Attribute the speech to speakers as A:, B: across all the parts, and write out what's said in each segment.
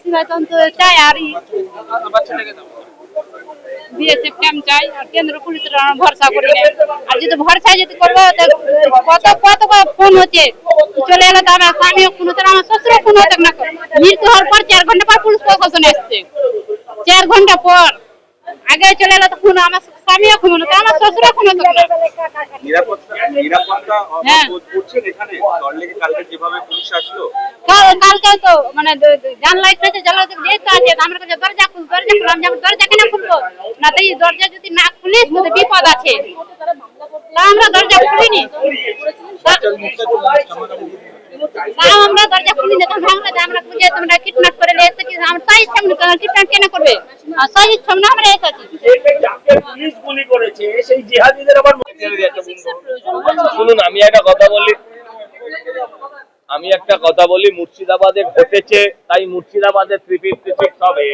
A: সিবাতন তো চাই আর BSF camp আর কেন্দ্র পুলিশের ভরসা করি আর যদি ভরসা যদি করব কত কত ফোন হচ্ছে? চলে এলো তো আমার হচ্ছে আমার শ্বশুরও ফোন হচ্ছে না। মৃত্যু পর চার ঘণ্টা পর পুলিশ প্রশাসন এসছে। চার ঘণ্টা পর। আগে চলে এলো তো ফোন আমার স্বামীও ফোন হতো আমার হ্যাঁ।
B: করছেন এখানে? কালকে
A: কালকে তো মানে জানলা জানলা তো আছে আমার কাছে দরজা খুল দরজা খুল আমি দরজা কেন খুলবো? না তো এই দরজা যদি না খুলিস তো বিপদ আছে। আমরা দরজা খুলিনি। তাও আমরা দরজা খুলিনি তখন ভাঙলে যে আমরা তোমরা কিডন্যাপ করে নিয়ে এসেছি আমরা তোমরা কিডন্যাপ কেন করবে? আর সামনে আমরা এসেছি
C: পুলিশ গুলি করেছে, সেই জিহাদিদের আবার শুনুন, আমি একটা কথা বলি। আমি একটা কথা বলি, মুর্শিদাবাদে ঘটেছে, তাই মুর্শিদাবাদে থ্রি হবে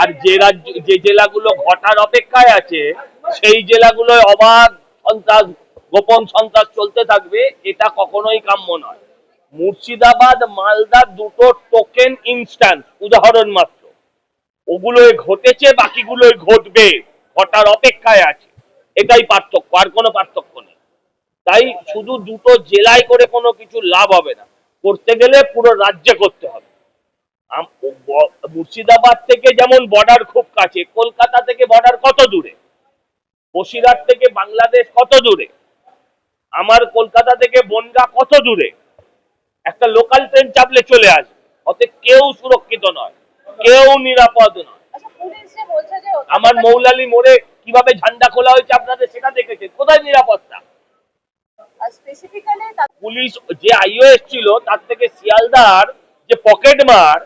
C: আর যে রাজ্য, যে জেলাগুলো ঘটার অপেক্ষায় আছে, সেই জেলাগুলোয় অবাধ সন্ত্রাস, গোপন সন্ত্রাস চলতে থাকবে, এটা কখনোই কাম্য নয়। মুর্শিদাবাদ, মালদা দুটো টোকেন ইনস্ট্যান্ট উদাহরণ মাত্র। ওগুলোয় ঘটেছে বাকিগুলোয় ঘটবে। ঘটার অপেক্ষায় আছে। এটাই পার্থক্য, আর কোনো পার্থক্য নেই। তাই শুধু দুটো জেলায় করে কোনো কিছু লাভ হবে না। করতে গেলে পুরো রাজ্যে করতে হবে। মুর্শিদাবাদ থেকে যেমন বর্ডার খুব কাছে, কলকাতা থেকে বর্ডার কত দূরে? বসিরহাট থেকে বাংলাদেশ কত দূরে? আমার কলকাতা থেকে বনগা কত দূরে? একটা লোকাল ট্রেন চাপলে চলে আসবে। অতএব কেউ সুরক্ষিত নয় কেউ নিরাপদ নয়। আমার মৌলালি মোড়ে কীভাবে ঝান্ডা খোলা হয়েছে আপনাদের সেটা দেখেছেন? কোথায় নিরাপত্তা? পুলিশ যে আইও ছিল তার থেকে শিয়ালদার যে পকেট মার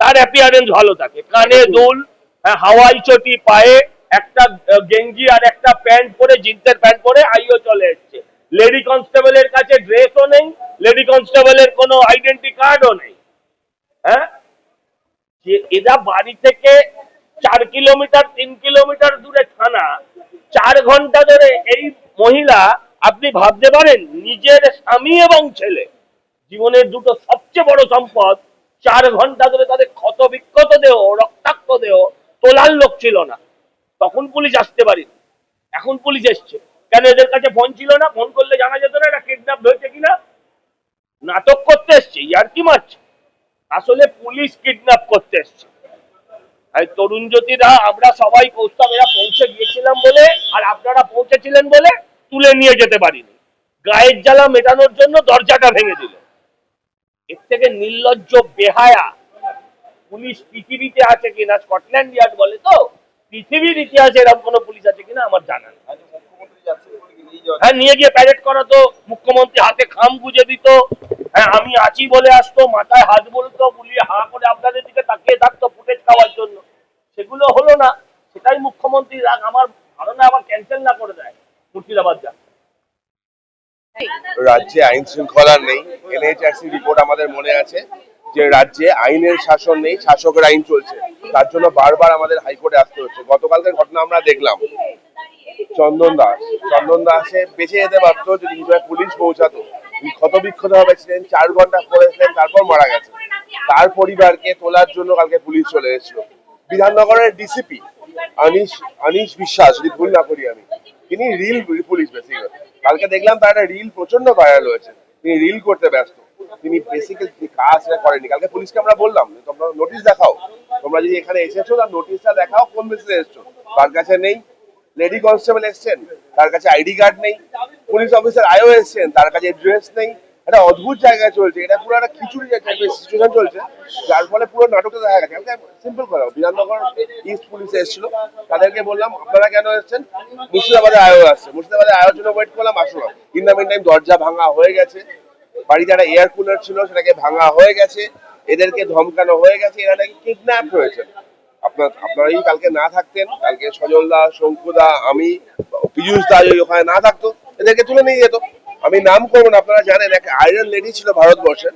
C: তার অ্যাপিয়ারেন্স ভালো থাকে। কানে দুল হ্যাঁ, হাওয়াই চটি পায়ে একটা গেঞ্জি আর একটা প্যান্ট পরে জিন্সের প্যান্ট পরে আইও চলে এসছে। লেডি কনস্টেবলের কাছে ড্রেসও নেই লেডি কনস্টেবলের কোনো আইডেন্টি কার্ডও নেই। হ্যাঁ? যে এরা বাড়ি থেকে চার কিলোমিটার, তিন কিলোমিটার দূরে থানা, চার ঘণ্টা ধরে এই মহিলা, আপনি ভাবতে পারেন, নিজের স্বামী এবং ছেলে জীবনের দুটো সবচেয়ে বড় সম্পদ, চার ঘণ্টা ধরে তাদের ক্ষত বিক্ষত দেহ, রক্তাক্ত দেহ তোলার লোক ছিল না। তখন পুলিশ আসতে পারেনি। এখন পুলিশ এসছে। কেন এদের কাছে ফোন ছিল না? ফোন করলে জানা যেত না এটা কিডন্যাপ হয়েছে কিনা? নাটক করতে এসছে, ইয়ার কি মারছে? আসলে পুলিশ কিডন্যাপ করতে এসছে। আর তরুণ জ্যোতিরা, আমরা সবাই এরা পৌঁছে গিয়েছিলাম বলে, আর আপনারা পৌঁছেছিলেন বলে তুলে নিয়ে যেতে পারিনি। গায়ের জ্বালা মেটানোর জন্য দরজাটা ভেঙে দিল। এর থেকে নির্লজ্জ, বেহায়া পুলিশ পৃথিবীতে আছে কিনা, স্কটল্যান্ড ইয়ার্ড বলে তো? পৃথিবীর ইতিহাসে এরকম কোনো পুলিশ আছে কিনা আমার জানা নেই
B: মুখ্যমন্ত্রী যাচ্ছেন বলে কি নিয়ে যাওয়া
C: হ্যাঁ নিয়ে গিয়ে প্যারেড করাতো, মুখ্যমন্ত্রী হাতে খাম গুজে দিত। হ্যাঁ আমি আছি বলে আসতো, মাথায় হাত বলতো, বুলিয়ে হা করে আপনাদের দিকে তাকিয়ে থাকতো ফুটেজ খাওয়ার জন্য। সেগুলো হলো না, সেটাই মুখ্যমন্ত্রী রাগ। আমার ধারণা আবার ক্যান্সেল না করে দেয় মুর্শিদাবাদ যা
D: রাজ্যে আইন শৃঙ্খলা নেই। এনএইচআরসি রিপোর্ট আমাদের মনে আছে যে রাজ্যে আইনের শাসন নেই, শাসকের আইন চলছে। তার জন্য বারবার আমাদের হাইকোর্টে আসতে হচ্ছে। গতকালকের ঘটনা আমরা দেখলাম। চন্দন দাস। চন্দন দাসে বেঁচে যেতে পারতো যদি বিষয়ে পুলিশ পৌঁছাতো। ক্ষত বিক্ষত হবে ছিলেন, চার ঘণ্টা পড়েছিলেন তারপর মারা গেছে। তার পরিবারকে তোলার জন্য কালকে পুলিশ চলে এসেছিল। বিধাননগরের ডিসিপি আনিস আনিস বিশ্বাস, যদি ভুল না করি আমি। তিনি রিল পুলিশ বেসিক্যালি কালকে দেখলাম তার একটা রিল প্রচণ্ড ভাইরাল হয়েছে। তিনি রিল করতে ব্যস্ত। তিনি বেসিক্যালি কাজ করেনি কালকে পুলিশকে আমরা বললাম, তোমরা নোটিশ দেখাও। তোমরা যদি এখানে এসেছ, তার নোটিশটা দেখাও, কোন বেসিসে এসেছ। তার কাছে নেই। লেডি কনস্টেবল এসছেন, তার কাছে আইডি কার্ড নেই পুলিশ অফিসার আইও এসছেন, তার কাছে ড্রেস নেই। একটা অদ্ভুত জায়গায় চলছে, এটা পুরো একটা খিচুড়ি টাইপের সিচুয়েশন চলছে। যার ফলে পুরো নাটকটা দেখা গেছে। আমাকে সিম্পল কথা বিধাননগর ইস্ট পুলিশ এসেছিল, তাদেরকে বললাম, আপনারা কেন এসেছেন? মুর্শিদাবাদে আয়ো আসছে। মুর্শিদাবাদে আয়োর জন্য ওয়েট করলাম, আসলো ইন দ্য টাইম দরজা ভাঙা হয়ে গেছে। বাড়িতে একটা এয়ার কুলার ছিল, সেটাকে ভাঙা হয়ে গেছে। এদেরকে ধমকানো হয়ে গেছে, এরা নাকি কিডন্যাপ হয়েছে। আপনার, আপনারাই কালকে না থাকতেন, কালকে সজল দা শঙ্কুদা আমি, পীযুষ দা যদি ওখানে না থাকতো, এদেরকে তুলে নিয়ে যেত। আমি নাম করব আপনারা জানেন, এক আয়রন লেডি ছিল ভারতবর্ষের,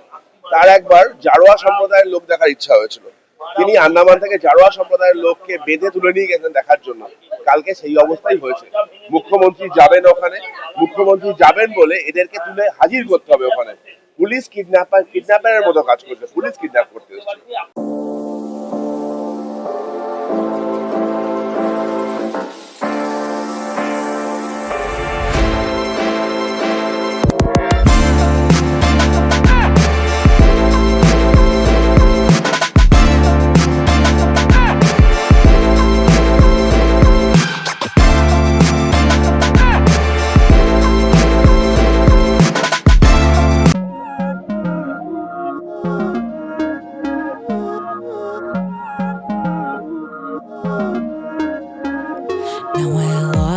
D: তার একবার জারোয়া সম্প্রদায়ের লোক দেখার ইচ্ছা হয়েছিল। তিনি আন্দামান থেকে জারোয়া সম্প্রদায়ের লোককে বেঁধে তুলে নিয়ে গেছেন দেখার জন্য। কালকে সেই অবস্থাই হয়েছে। মুখ্যমন্ত্রী যাবেন ওখানে, মুখ্যমন্ত্রী যাবেন বলে এদেরকে তুলে হাজির করতে হবে ওখানে। পুলিশ কিডন্যাপার কিডন্যাপারের মতো কাজ করছে, পুলিশ কিডন্যাপ করতে এসেছিল